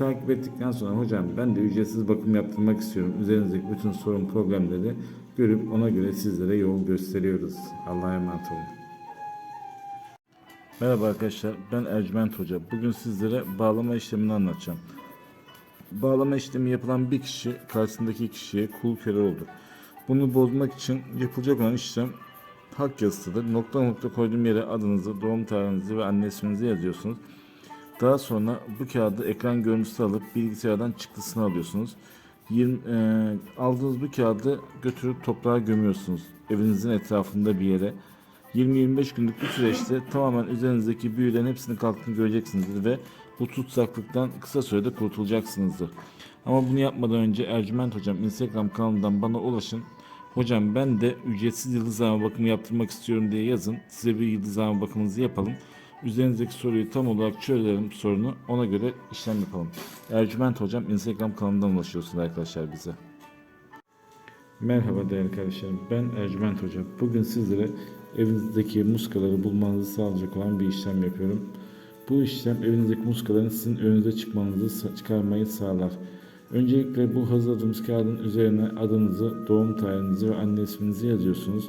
Takip ettikten sonra hocam ben de ücretsiz bakım yaptırmak istiyorum. Üzerinizdeki bütün sorun problemleri görüp ona göre sizlere yol gösteriyoruz. Allah'a emanet olun. Merhaba arkadaşlar ben Ercüment Hoca. Bugün sizlere bağlama işlemini anlatacağım. Bağlama işlemi yapılan bir kişi karşısındaki kişiye kul köle oldu. Bunu bozmak için yapılacak olan işlem hak yazısıdır. Nokta nokta koyduğum yere adınızı, doğum tarihinizi ve anne isminizi yazıyorsunuz. Daha sonra bu kağıdı ekran görüntüsü alıp bilgisayardan çıktısını alıyorsunuz. 20, e, aldığınız bu kağıdı götürüp toprağa gömüyorsunuz. Evinizin etrafında bir yere. 20-25 günlük bir süreçte tamamen üzerinizdeki büyülerin hepsini kalktığını göreceksinizdir ve bu tutsaklıktan kısa sürede kurtulacaksınızdır. Ama bunu yapmadan önce Ercüment Hocam Instagram kanalından bana ulaşın. Hocam ben de ücretsiz yıldızlama bakımı yaptırmak istiyorum diye yazın. Size bir yıldızlama bakımınızı yapalım. Üzerinizdeki soruyu tam olarak çözelim sorunu. Ona göre işlem yapalım. Ercüment Hocam Instagram kanalından ulaşıyorsunuz arkadaşlar bize. Merhaba değerli kardeşlerim. Ben Ercüment Hoca. Bugün sizlere evinizdeki muskaları bulmanızı sağlayacak olan bir işlem yapıyorum. Bu işlem evinizdeki muskaların sizin önünüze çıkmanızı çıkarmayı sağlar. Öncelikle bu hazırladığımız kağıdın üzerine adınızı, doğum tarihinizi ve anne isminizi yazıyorsunuz.